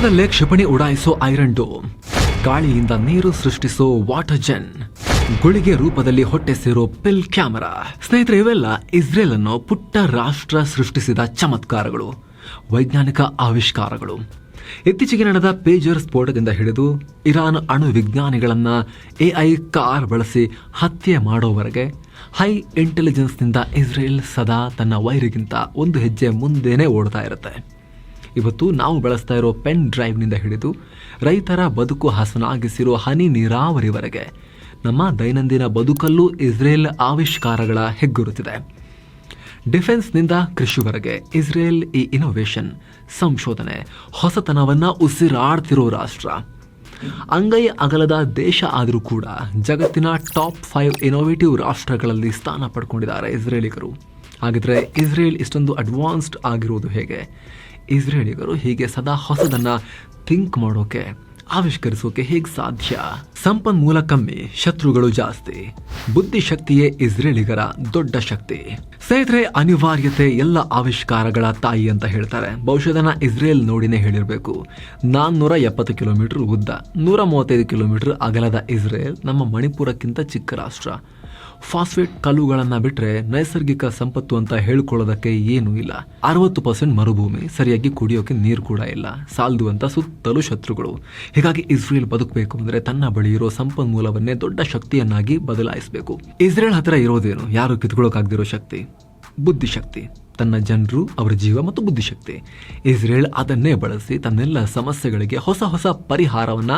ಕ್ಷಣದಲ್ಲೇ ಕ್ಷಿಪಣಿ ಉಡಾಯಿಸೋ iron dome. ಗಾಳಿಯಿಂದ ನೀರು ಸೃಷ್ಟಿಸೋ ವಾಟರ್ ಜೆನ್ ಗುಳಿಗೆ ರೂಪದಲ್ಲಿ ಹೊಟ್ಟೆ ಸೇರೋ ಪಿಲ್ ಕ್ಯಾಮರಾ. ಸ್ನೇಹಿತರೆ, ಇವೆಲ್ಲ ಇಸ್ರೇಲ್ ಅನ್ನೋ ಪುಟ್ಟ ರಾಷ್ಟ್ರ ಸೃಷ್ಟಿಸಿದ ಚಮತ್ಕಾರಗಳು, ವೈಜ್ಞಾನಿಕ ಆವಿಷ್ಕಾರಗಳು. ಇತ್ತೀಚೆಗೆ ನಡೆದ ಪೇಜರ್ ಸ್ಫೋಟದಿಂದ ಹಿಡಿದು ಇರಾನ್ ಅಣು ವಿಜ್ಞಾನಿಗಳನ್ನ ಎಐ ಕಾರ್ ಬಳಸಿ ಹತ್ಯೆ ಮಾಡೋವರೆಗೆ ಹೈ ಇಂಟೆಲಿಜೆನ್ಸ್ನಿಂದ ಇಸ್ರೇಲ್ ಸದಾ ತನ್ನ ವೈರಿಗಿಂತ ಒಂದು ಹೆಜ್ಜೆ ಮುಂದೆನೇ ಓಡ್ತಾ ಇರುತ್ತೆ. ಇವತ್ತು ನಾವು ಬಳಸ್ತಾ ಇರೋ ಪೆನ್ ಡ್ರೈವ್ನಿಂದ ಹಿಡಿದು ರೈತರ ಬದುಕು ಹಸನಾಗಿಸಿರೋ ಹನಿ ನೀರಾವರಿವರೆಗೆ ನಮ್ಮ ದೈನಂದಿನ ಬದುಕಲ್ಲೂ ಇಸ್ರೇಲ್ ಆವಿಷ್ಕಾರಗಳ ಹೆಗ್ಗುರುತಿದೆ. ಡಿಫೆನ್ಸ್ನಿಂದ ಕೃಷಿವರೆಗೆ ಇಸ್ರೇಲ್ ಈ ಇನೋವೇಷನ್ ಸಂಶೋಧನೆ, ಹೊಸತನವನ್ನ ಉಸಿರಾಡ್ತಿರೋ ರಾಷ್ಟ್ರ. ಅಂಗೈ ಅಗಲದ ದೇಶ ಆದರೂ ಕೂಡ ಜಗತ್ತಿನ ಟಾಪ್ ಫೈವ್ ಇನೋವೇಟಿವ್ ರಾಷ್ಟ್ರಗಳಲ್ಲಿ ಸ್ಥಾನ ಪಡ್ಕೊಂಡಿದ್ದಾರೆ ಇಸ್ರೇಲಿಗರು. ಹಾಗಿದ್ರೆ ಇಸ್ರೇಲ್ ಇಷ್ಟೊಂದು ಅಡ್ವಾನ್ಸ್ಡ್ ಆಗಿರೋದು ಹೇಗೆ? ಇಸ್ರೇಲಿಗರು ಹೀಗೆ ಸದಾ ಹೊಸದನ್ನ ಥಿಂಕ್ ಮಾಡೋಕೆ, ಆವಿಷ್ಕರಿಸೋಕೆ ಹೇಗೆ ಸಾಧ್ಯ? ಸಂಪನ್ಮೂಲ ಕಮ್ಮಿ ಶತ್ರುಗಳು ಜಾಸ್ತಿ. ಬುದ್ಧಿಶಕ್ತಿಯೇ ಇಸ್ರೇಲಿಗರ ದೊಡ್ಡ ಶಕ್ತಿ. ಸ್ನೇಹಿತರೆ, ಅನಿವಾರ್ಯತೆ ಎಲ್ಲ ಆವಿಷ್ಕಾರಗಳ ತಾಯಿ ಅಂತ ಹೇಳ್ತಾರೆ. ಬಹುಶಃ ಇಸ್ರೇಲ್ ನೋಡಿನೇ ಹೇಳಿರಬೇಕು. ನಾನ್ನೂರ ಎಪ್ಪತ್ತು ಕಿಲೋಮೀಟರ್ ಉದ್ದ, ನೂರ ಮೂವತ್ತೈದು ಕಿಲೋಮೀಟರ್ ಅಗಲದ ಇಸ್ರೇಲ್ ನಮ್ಮ ಮಣಿಪುರಕ್ಕಿಂತ ಚಿಕ್ಕ ರಾಷ್ಟ್ರ. ಫಾಸ್ಫೇಟ್ ಕಲ್ಲುಗಳನ್ನ ಬಿಟ್ರೆ ನೈಸರ್ಗಿಕ ಸಂಪತ್ತು ಅಂತ ಹೇಳ್ಕೊಳ್ಳೋದಕ್ಕೆ ಏನೂ ಇಲ್ಲ. ಅರವತ್ತು ಪರ್ಸೆಂಟ್ ಮರುಭೂಮಿ, ಸರಿಯಾಗಿ ಕುಡಿಯೋಕೆ ನೀರು ಕೂಡ ಇಲ್ಲ. ಸಾಲದು ಅಂತ ಸುತ್ತಲೂ ಶತ್ರುಗಳು. ಹೀಗಾಗಿ ಇಸ್ರೇಲ್ ಬದುಕಬೇಕು ಅಂದ್ರೆ ತನ್ನ ಬಳಿ ಇರೋ ಸಂಪನ್ಮೂಲವನ್ನೇ ದೊಡ್ಡ ಶಕ್ತಿಯನ್ನಾಗಿ ಬದಲಾಯಿಸಬೇಕು. ಇಸ್ರೇಲ್ ಹತ್ರ ಇರೋದೇನು? ಯಾರು ಕಿತ್ಕೊಳ್ಳೋಕಾಗ್ದಿರೋ ಶಕ್ತಿ? ಬುದ್ಧಿಶಕ್ತಿ. ತನ್ನ ಜನರು, ಅವರ ಜೀವ ಮತ್ತು ಬುದ್ಧಿಶಕ್ತಿ. ಇಸ್ರೇಲ್ ಅದನ್ನೇ ಬಳಸಿ ತನ್ನೆಲ್ಲ ಸಮಸ್ಯೆಗಳಿಗೆ ಹೊಸ ಹೊಸ ಪರಿಹಾರವನ್ನ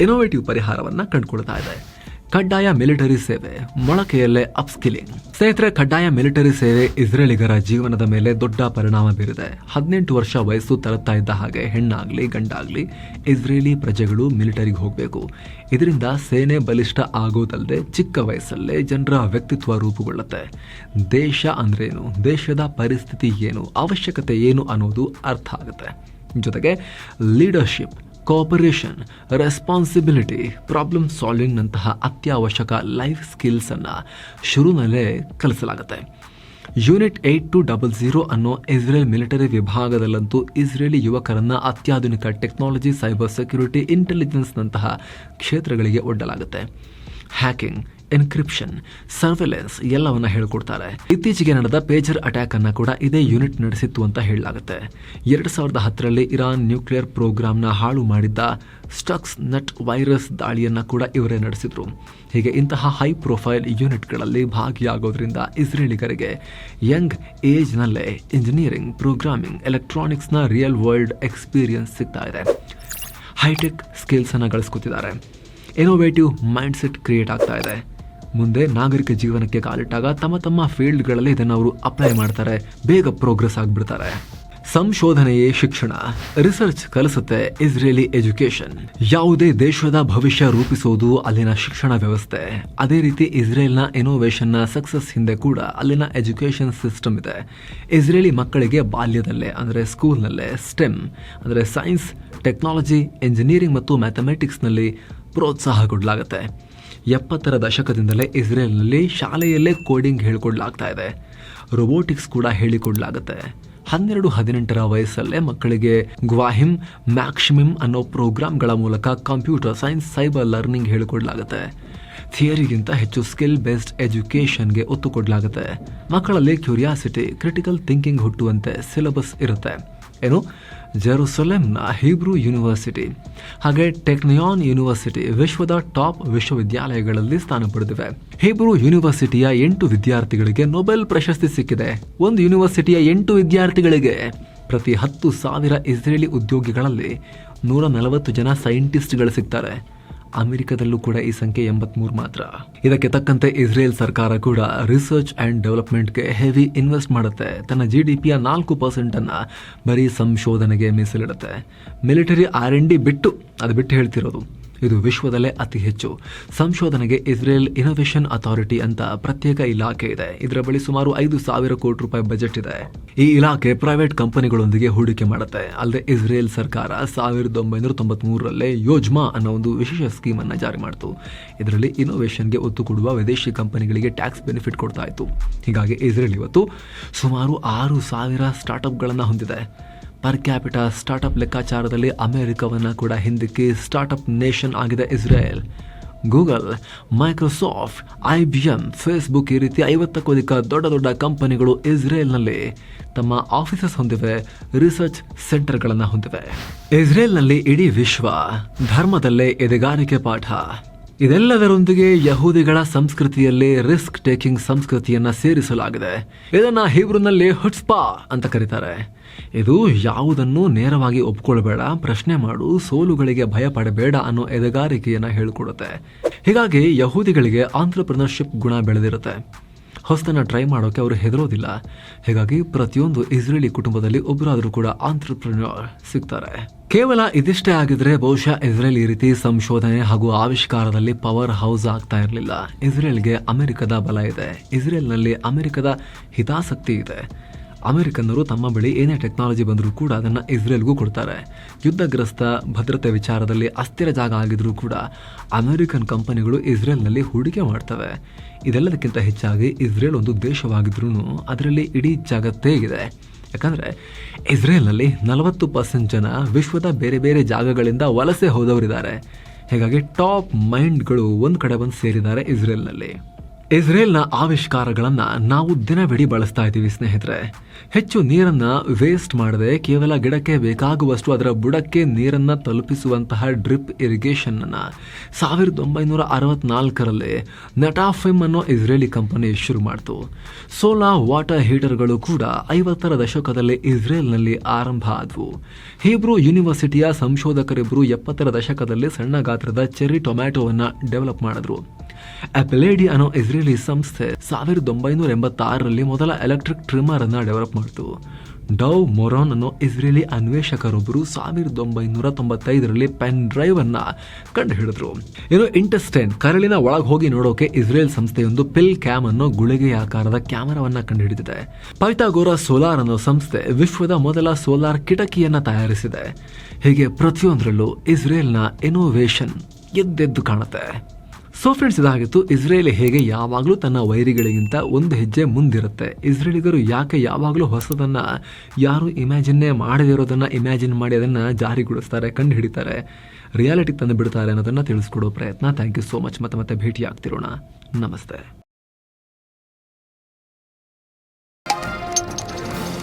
ಇನೋವೇಟಿವ್ ಪರಿಹಾರವನ್ನ ಕಂಡುಕೊಳ್ತಾ ಇದೆ. ಕಡ್ಡಾಯ ಮಿಲಿಟರಿ ಸೇವೆ, ಮೊಳಕೆಯಲ್ಲೇ ಅಪ್ಸ್ಕಿಲಿಂಗ್. ಸ್ನೇಹಿತರೆ, ಕಡ್ಡಾಯ ಮಿಲಿಟರಿ ಸೇವೆ ಇಸ್ರೇಲಿಗರ ಜೀವನದ ಮೇಲೆ ದೊಡ್ಡ ಪರಿಣಾಮ ಬೀರಿದೆ. ಹದಿನೆಂಟು ವರ್ಷ ವಯಸ್ಸು ತರುತ್ತಾ ಇದ್ದ ಹಾಗೆ ಹೆಣ್ಣಾಗ್ಲಿ, ಗಂಡಾಗ್ಲಿ ಇಸ್ರೇಲಿ ಪ್ರಜೆಗಳು ಮಿಲಿಟರಿಗೆ ಹೋಗಬೇಕು. ಇದರಿಂದ ಸೇನೆ ಬಲಿಷ್ಠ ಆಗೋದಲ್ಲದೆ ಚಿಕ್ಕ ವಯಸ್ಸಲ್ಲೇ ಜನರ ವ್ಯಕ್ತಿತ್ವ ರೂಪುಗೊಳ್ಳುತ್ತೆ. ದೇಶ ಅಂದ್ರೇನು? ದೇಶದ ಪರಿಸ್ಥಿತಿ ಏನು? ಅವಶ್ಯಕತೆ ಏನು ಅನ್ನೋದು ಅರ್ಥ ಆಗುತ್ತೆ. ಜೊತೆಗೆ ಲೀಡರ್ಶಿಪ್ ಕೋಪರೇಷನ್ ರೆಸ್ಪಾನ್ಸಿಬಿಲಿಟಿ ಪ್ರಾಬ್ಲಮ್ ಸಾಲ್ವಿಂಗ್ನಂತಹ ಅತ್ಯವಶ್ಯಕ ಲೈಫ್ ಸ್ಕಿಲ್ಸನ್ನು ಶುರುನಲ್ಲೇ ಕಲಿಸಲಾಗುತ್ತೆ. Unit eight two double zero ಅನ್ನೋ ಇಸ್ರೇಲ್ ಮಿಲಿಟರಿ ವಿಭಾಗದಲ್ಲಂತೂ ಇಸ್ರೇಲಿ ಯುವಕರನ್ನು ಅತ್ಯಾಧುನಿಕ ಟೆಕ್ನಾಲಜಿ ಸೈಬರ್ ಸೆಕ್ಯೂರಿಟಿ ಇಂಟೆಲಿಜೆನ್ಸ್ನಂತಹ ಕ್ಷೇತ್ರಗಳಿಗೆ ಒಡ್ಡಲಾಗುತ್ತೆ. ಹ್ಯಾಕಿಂಗ್ ಎನ್ಕ್ರಿಪ್ಷನ್ ಸರ್ವೆಲೆನ್ಸ್ ಎಲ್ಲವನ್ನ ಹೇಳ್ಕೊಡ್ತಾರೆ. ಇತ್ತೀಚೆಗೆ ನಡೆದ ಪೇಜರ್ ಅಟ್ಯಾಕ್ ಅನ್ನ ಕೂಡ ಇದೇ ಯೂನಿಟ್ ನಡೆಸಿತ್ತು ಅಂತ ಹೇಳಲಾಗುತ್ತೆ. ಎರಡ್ ಸಾವಿರದ ಹತ್ತರಲ್ಲಿ ಇರಾನ್ ನ್ಯೂಕ್ಲಿಯರ್ ಪ್ರೋಗ್ರಾಂನ ಹಾಳು ಮಾಡಿದ್ದ ಸ್ಟಕ್ಸ್ ನಟ್ ವೈರಸ್ ದಾಳಿಯನ್ನ ಕೂಡ ಇವರೇ ನಡೆಸಿದ್ರು. ಹೀಗೆ ಇಂತಹ ಹೈ ಪ್ರೊಫೈಲ್ ಯೂನಿಟ್ಗಳಲ್ಲಿ ಭಾಗಿಯಾಗೋದ್ರಿಂದ ಇಸ್ರೇಲಿಗರಿಗೆ ಯಂಗ್ ಏಜ್ನಲ್ಲೇ ಇಂಜಿನಿಯರಿಂಗ್ ಪ್ರೋಗ್ರಾಮಿಂಗ್ ಎಲೆಕ್ಟ್ರಾನಿಕ್ಸ್ನ ರಿಯಲ್ ವರ್ಲ್ಡ್ ಎಕ್ಸ್ಪೀರಿಯನ್ಸ್ ಸಿಗ್ತಾ ಇದೆ. ಹೈಟೆಕ್ ಸ್ಕಿಲ್ಸ್ ಅನ್ನ ಗಳಿಸ್ಕೊತಿದ್ದಾರೆ. ಇನೋವೇಟಿವ್ ಮೈಂಡ್ಸೆಟ್ ಕ್ರಿಯೇಟ್ ಆಗ್ತಾ ಇದೆ. ಮುಂದೆ ನಾಗರಿಕ ಜೀವನಕ್ಕೆ ಕಾಲಿಟ್ಟಾಗ ತಮ್ಮ ತಮ್ಮ ಫೀಲ್ಡ್ಗಳಲ್ಲಿ ಇದನ್ನು ಅವರು ಅಪ್ಲೈ ಮಾಡ್ತಾರೆ. ಬೇಗ ಪ್ರೋಗ್ರೆಸ್ ಆಗಿಬಿಡ್ತಾರೆ. ಸಂಶೋಧನೆಯೇ ಶಿಕ್ಷಣ. ರಿಸರ್ಚ್ ಕಲಿಸುತ್ತೆ ಇಸ್ರೇಲಿ ಎಜುಕೇಶನ್ ಯಾವುದೇ ದೇಶದ ಭವಿಷ್ಯ ರೂಪಿಸೋದು ಅಲ್ಲಿನ ಶಿಕ್ಷಣ ವ್ಯವಸ್ಥೆ. ಅದೇ ರೀತಿ ಇಸ್ರೇಲ್ನ ಇನೋವೇಷನ್ನ ಸಕ್ಸಸ್ ಹಿಂದೆ ಕೂಡ ಅಲ್ಲಿನ ಎಜುಕೇಶನ್ ಸಿಸ್ಟಮ್ ಇದೆ. ಇಸ್ರೇಲಿ ಮಕ್ಕಳಿಗೆ ಬಾಲ್ಯದಲ್ಲೇ, ಅಂದರೆ ಸ್ಕೂಲ್ನಲ್ಲೇ ಸ್ಟೆಮ್ ಅಂದರೆ ಸೈನ್ಸ್ ಟೆಕ್ನಾಲಜಿ ಇಂಜಿನಿಯರಿಂಗ್ ಮತ್ತು ಮ್ಯಾಥಮೆಟಿಕ್ಸ್ನಲ್ಲಿ ಪ್ರೋತ್ಸಾಹ ಕೊಡಲಾಗುತ್ತೆ ಎಪ್ಪತ್ತರ ದಶಕದಿಂದಲೇ ಇಸ್ರೇಲ್ನಲ್ಲಿ ಶಾಲೆಯಲ್ಲೇ ಕೋಡಿಂಗ್ ಹೇಳಿಕೊಡ್ಲಾಗ್ತಾ ಇದೆ. ರೊಬೋಟಿಕ್ಸ್ ಕೂಡ ಹೇಳಿಕೊಡ್ಲಾಗುತ್ತೆ. ಹನ್ನೆರಡು ಹದಿನೆಂಟರ ವಯಸ್ಸಲ್ಲೇ ಮಕ್ಕಳಿಗೆ ಗ್ವಾಹಿಮ್ ಮ್ಯಾಕ್ಸಿಮಿಮ್ ಅನ್ನೋ ಪ್ರೋಗ್ರಾಮ್ಗಳ ಮೂಲಕ ಕಂಪ್ಯೂಟರ್ ಸೈನ್ಸ್, ಸೈಬರ್ ಲರ್ನಿಂಗ್ ಹೇಳಿಕೊಡ್ಲಾಗುತ್ತೆ. ಥಿಯರಿಗಿಂತ ಹೆಚ್ಚು ಸ್ಕಿಲ್ ಬೇಸ್ಡ್ ಎಜುಕೇಷನ್ಗೆ ಒತ್ತು ಕೊಡಲಾಗುತ್ತೆ. ಮಕ್ಕಳಲ್ಲಿ ಕ್ಯೂರಿಯಾಸಿಟಿ, ಕ್ರಿಟಿಕಲ್ ಥಿಂಕಿಂಗ್ ಹುಟ್ಟುವಂತೆ ಸಿಲೆಬಸ್ ಇರುತ್ತೆ. ಏನು? Jerusalem, Hebrew university. ಹಾಗೆ ಟೆಕ್ನಿಯಾನ್ ಯೂನಿವರ್ಸಿಟಿ ವಿಶ್ವದ ಟಾಪ್ ವಿಶ್ವವಿದ್ಯಾಲಯಗಳಲ್ಲಿ ಸ್ಥಾನ ಪಡೆದಿವೆ. ಹೀಬ್ರೂ ಯೂನಿವರ್ಸಿಟಿಯ ಎಂಟು ವಿದ್ಯಾರ್ಥಿಗಳಿಗೆ ನೊಬೆಲ್ ಪ್ರಶಸ್ತಿ ಸಿಕ್ಕಿದೆ. ಒಂದು ಯೂನಿವರ್ಸಿಟಿಯ ಎಂಟು ವಿದ್ಯಾರ್ಥಿಗಳಿಗೆ. ಪ್ರತಿ ಹತ್ತು ಸಾವಿರ ಇಸ್ರೇಲಿ ಉದ್ಯೋಗಿಗಳಲ್ಲಿ ನೂರ ನಲವತ್ತು ಜನ ಸೈಂಟಿಸ್ಟ್ಗಳು ಸಿಗ್ತಾರೆ. ಅಮೆರಿಕದಲ್ಲೂ ಕೂಡ ಈ ಸಂಖ್ಯೆ ಎಂಬತ್ಮೂರು ಮಾತ್ರ. ಇದಕ್ಕೆ ತಕ್ಕಂತೆ ಇಸ್ರೇಲ್ ಸರ್ಕಾರ ಕೂಡ ರಿಸರ್ಚ್ ಅಂಡ್ ಡೆವಲಪ್ಮೆಂಟ್ಗೆ ಹೆವಿ ಇನ್ವೆಸ್ಟ್ ಮಾಡುತ್ತೆ. ತನ್ನ ಜಿ ಡಿ ಪಿಯ ನಾಲ್ಕು ಪರ್ಸೆಂಟ್ ಅನ್ನ ಬರೀ ಸಂಶೋಧನೆಗೆ ಮೀಸಲಿಡುತ್ತೆ. ಮಿಲಿಟರಿ ಆರ್ ಎನ್ ಡಿ ಬಿಟ್ಟು, ಅದು ಬಿಟ್ಟು ಹೇಳ್ತಿರೋದು. ಇದು ವಿಶ್ವದಲ್ಲೇ ಅತಿ ಹೆಚ್ಚು. ಸಂಶೋಧನೆಗೆ ಇಸ್ರೇಲ್ ಇನೋವೇಷನ್ ಅಥಾರಿಟಿ ಅಂತ ಪ್ರತ್ಯೇಕ ಇಲಾಖೆ ಇದೆ. ಇದರ ಬಳಿ ಸುಮಾರು ಐದು ಸಾವಿರ ಕೋಟಿ ರೂಪಾಯಿ ಬಜೆಟ್ ಇದೆ. ಈ ಇಲಾಖೆ ಪ್ರೈವೇಟ್ ಕಂಪನಿಗಳೊಂದಿಗೆ ಹೂಡಿಕೆ ಮಾಡುತ್ತೆ. ಅಲ್ಲದೆ ಇಸ್ರೇಲ್ ಸರ್ಕಾರ ಸಾವಿರದ ಒಂಬೈನೂರ ತೊಂಬತ್ಮೂರರಲ್ಲೇ ಯೋಜ್ಮಾ ಅನ್ನೋ ಒಂದು ವಿಶೇಷ ಸ್ಕೀಮ್ ಅನ್ನ ಜಾರಿ ಮಾಡಿತು. ಇದರಲ್ಲಿ ಇನೋವೇಷನ್ಗೆ ಒತ್ತು ಕೊಡುವ ವಿದೇಶಿ ಕಂಪನಿಗಳಿಗೆ ಟ್ಯಾಕ್ಸ್ ಬೆನಿಫಿಟ್ ಕೊಡ್ತಾ ಇತ್ತು. ಹೀಗಾಗಿ ಇಸ್ರೇಲ್ ಇವತ್ತು ಸುಮಾರು ಆರು ಸಾವಿರ ಸ್ಟಾರ್ಟ್ಅಪ್ಗಳನ್ನು ಹೊಂದಿದೆ. ಪರ್ ಕ್ಯಾಪಿಟಾ ಸ್ಟಾರ್ಟ್ಅಪ್ ಲೆಕ್ಕಾಚಾರದಲ್ಲಿ ಅಮೆರಿಕವನ್ನು ಕೂಡ ಹಿಂದಕ್ಕೆ ಸ್ಟಾರ್ಟ್ಅಪ್ ನೇಷನ್ ಆಗಿದೆ Israel. Google Microsoft I B M Facebook ಈ ರೀತಿ ಐವತ್ತಕ್ಕೂ ಅಧಿಕ ದೊಡ್ಡ ದೊಡ್ಡ ಕಂಪನಿಗಳು ಇಸ್ರೇಲ್ನಲ್ಲಿ ತಮ್ಮ ಆಫೀಸಸ್ ಹೊಂದಿವೆ ರಿಸರ್ಚ್ ಸೆಂಟರ್ಗಳನ್ನು ಹೊಂದಿವೆ. ಇಸ್ರೇಲ್ನಲ್ಲಿ ಇಡೀ ವಿಶ್ವ ಧರ್ಮದಲ್ಲೇ ಎದೆಗಾರಿಕೆ ಪಾಠ. ಇದೆಲ್ಲದರೊಂದಿಗೆ ಯಹೂದಿಗಳ ಸಂಸ್ಕೃತಿಯಲ್ಲಿ ರಿಸ್ಕ್ ಟೇಕಿಂಗ್ ಸಂಸ್ಕೃತಿಯನ್ನ ಸೇರಿಸಲಾಗಿದೆ. ಇದನ್ನ ಹೀಬ್ರುನಲ್ಲಿ ಹುಟ್ಸ್ಪಾ ಅಂತ ಕರೀತಾರೆ. ಇದು ಯಾವುದನ್ನು ನೇರವಾಗಿ ಒಪ್ಕೊಳ್ಬೇಡ, ಪ್ರಶ್ನೆ ಮಾಡು, ಸೋಲುಗಳಿಗೆ ಭಯ ಪಡಬೇಡ ಅನ್ನೋ ಎದೆಗಾರಿಕೆಯನ್ನ ಹೇಳಿಕೊಡುತ್ತೆ. ಹೀಗಾಗಿ ಯಹೂದಿಗಳಿಗೆ ಆಂಟ್ರಪ್ರಿನರ್ಶಿಪ್ ಗುಣ ಬೆಳೆದಿರುತ್ತೆ. ಹೊಸದನ್ನ ಟ್ರೈ ಮಾಡೋಕ್ಕೆ ಅವರು ಹೆದರೋದಿಲ್ಲ. ಹೀಗಾಗಿ ಪ್ರತಿಯೊಂದು ಇಸ್ರೇಲಿ ಕುಟುಂಬದಲ್ಲಿ ಒಬ್ಬರಾದರೂ ಕೂಡ ಆಂಟ್ರಪ್ರಿನರ್ ಸಿಗ್ತಾರೆ. ಕೇವಲ ಇದಿಷ್ಟೇ ಆಗಿದ್ರೆ ಬಹುಶಃ ಇಸ್ರೇಲ್ ಈ ರೀತಿ ಸಂಶೋಧನೆ ಹಾಗೂ ಆವಿಷ್ಕಾರದಲ್ಲಿ ಪವರ್ ಹೌಸ್ ಆಗ್ತಾ ಇರಲಿಲ್ಲ. ಇಸ್ರೇಲ್ಗೆ ಅಮೆರಿಕದ ಬಲ ಇದೆ. ಇಸ್ರೇಲ್ನಲ್ಲಿ ಅಮೆರಿಕದ ಹಿತಾಸಕ್ತಿ ಇದೆ. ಅಮೆರಿಕನ್ನರು ತಮ್ಮ ಬಳಿ ಏನೇ ಟೆಕ್ನಾಲಜಿ ಬಂದರೂ ಕೂಡ ಅದನ್ನು ಇಸ್ರೇಲ್ಗೂ ಕೊಡ್ತಾರೆ. ಯುದ್ಧಗ್ರಸ್ತ ಭದ್ರತೆ ವಿಚಾರದಲ್ಲಿ ಅಸ್ಥಿರ ಜಾಗ ಆಗಿದ್ರೂ ಕೂಡ ಅಮೆರಿಕನ್ ಕಂಪನಿಗಳು ಇಸ್ರೇಲ್ನಲ್ಲಿ ಹೂಡಿಕೆ ಮಾಡ್ತವೆ. ಇದೆಲ್ಲದಕ್ಕಿಂತ ಹೆಚ್ಚಾಗಿ ಇಸ್ರೇಲ್ ಒಂದು ದೇಶವಾಗಿದ್ರೂ ಅದರಲ್ಲಿ ಇಡೀ ಜಗತ್ತೇ ಇದೆ. ಯಾಕಂದರೆ ಇಸ್ರೇಲ್ನಲ್ಲಿ ನಲವತ್ತು ಪರ್ಸೆಂಟ್ ಜನ ವಿಶ್ವದ ಬೇರೆ ಬೇರೆ ಜಾಗಗಳಿಂದ ವಲಸೆ ಹೋದವರಿದ್ದಾರೆ. ಹೀಗಾಗಿ ಟಾಪ್ ಮೈಂಡ್ಗಳು ಒಂದು ಕಡೆ ಬಂದು ಸೇರಿದ್ದಾರೆ ಇಸ್ರೇಲ್ನಲ್ಲಿ. ಇಸ್ರೇಲ್ನ ಆವಿಷ್ಕಾರಗಳನ್ನ ನಾವು ದಿನವಿಡೀ ಬಳಸ್ತಾ ಇದ್ದೀವಿ ಸ್ನೇಹಿತರೆ. ಹೆಚ್ಚು ನೀರನ್ನ ವೇಸ್ಟ್ ಮಾಡದೆ ಕೇವಲ ಗಿಡಕ್ಕೆ ಬೇಕಾಗುವಷ್ಟು ಅದರ ಬುಡಕ್ಕೆ ನೀರನ್ನ ತಲುಪಿಸುವಂತಹ ಡ್ರಿಪ್ ಇರಿಗೇಷನ್ ಅನ್ನ ಸಾವಿರದ ಒಂಬೈನೂರ ಅರವತ್ನಾಲ್ಕರಲ್ಲಿ ನಟಾಫಿಮ್ ಅನ್ನೋ ಇಸ್ರೇಲಿ ಕಂಪನಿ ಶುರು ಮಾಡಿತು. ಸೋಲಾ ವಾಟರ್ ಹೀಟರ್ಗಳು ಕೂಡ ಐವತ್ತರ ದಶಕದಲ್ಲಿ ಇಸ್ರೇಲ್ನಲ್ಲಿ ಆರಂಭ ಆದವು. ಹೀಬ್ರೂ ಯೂನಿವರ್ಸಿಟಿಯ ಸಂಶೋಧಕರಿಬ್ಬರು ಎಪ್ಪತ್ತರ ದಶಕದಲ್ಲಿ ಸಣ್ಣ ಗಾತ್ರದ ಚೆರ್ರಿ ಟೊಮ್ಯಾಟೊವನ್ನು ಡೆವಲಪ್ ಮಾಡಿದ್ರು. ಅಪೆಲೇಡಿ ಅನ್ನೋ ಇಸ್ರೇಲಿ ಸಂಸ್ಥೆ ಸಾವಿರದ ಒಂಬೈನೂರ ಎಂಬತ್ತಾರರಲ್ಲಿ ಮೊದಲ ಎಲೆಕ್ಟ್ರಿಕ್ ಟ್ರಿಮ್ಮರ್ ಅನ್ನು ಡೆವಲಪ್ ಮಾಡಿತು. ಡವ್ ಮೊರಾನ್ ಅನ್ನೋ ಇಸ್ರೇಲಿ ಅನ್ವೇಷಕರೊಬ್ಬರು ಸಾವಿರದ ಒಂಬೈನೂರ ತೊಂಬತ್ತೈದರಲ್ಲಿ ಪೆನ್ ಡ್ರೈವ್ ಅನ್ನ ಕಂಡುಹಿಡಿದ್ರು. ಇನ್ನು ಇಂಟೆಸ್ಟೈನ್ ಕರಳಿನ ಒಳಗೆ ಹೋಗಿ ನೋಡೋಕೆ ಇಸ್ರೇಲ್ ಸಂಸ್ಥೆಯೊಂದು ಪಿಲ್ ಕ್ಯಾಮ್ ಅನ್ನೋ ಗುಳಿಗೆ ಆಕಾರದ ಕ್ಯಾಮರಾವನ್ನ ಕಂಡುಹಿಡಿದಿದೆ. ಪೈತಾಗೋರ ಸೋಲಾರ್ ಅನ್ನೋ ಸಂಸ್ಥೆ ವಿಶ್ವದ ಮೊದಲ ಸೋಲಾರ್ ಕಿಟಕಿಯನ್ನ ತಯಾರಿಸಿದೆ. ಹೀಗೆ ಪ್ರತಿಯೊಂದರಲ್ಲೂ ಇಸ್ರೇಲ್ನ ಇನೋವೇಷನ್ ಎದ್ದೆದ್ದು ಕಾಣುತ್ತೆ. ಸೊ ಫ್ರೆಂಡ್ಸ್ ಇದಾಗಿತ್ತು. ಇಸ್ರೇಲ್ ಹೇಗೆ ಯಾವಾಗಲೂ ತನ್ನ ವೈರಿಗಳಿಗಿಂತ ಒಂದು ಹೆಜ್ಜೆ ಮುಂದಿರುತ್ತೆ. ಇಸ್ರೇಲಿಗರು ಯಾಕೆ ಯಾವಾಗಲೂ ಹೊಸದನ್ನು, ಯಾರು ಇಮ್ಯಾಜಿನ್ನೇ ಮಾಡದೇ ಇರೋದನ್ನು ಇಮ್ಯಾಜಿನ್ ಮಾಡಿ ಅದನ್ನು ಜಾರಿಗೊಳಿಸ್ತಾರೆ ಕಂಡು ಹಿಡಿತಾರೆ ರಿಯಾಲಿಟಿ ತಂದು ಬಿಡ್ತಾರೆ ಅನ್ನೋದನ್ನು ತಿಳಿಸ್ಕೊಡೋ ಪ್ರಯತ್ನ. ಥ್ಯಾಂಕ್ ಯು ಸೋ ಮಚ್ ಮತ್ತೆ ಮತ್ತೆ ಭೇಟಿ ಆಗ್ತಿರೋಣ ನಮಸ್ತೆ.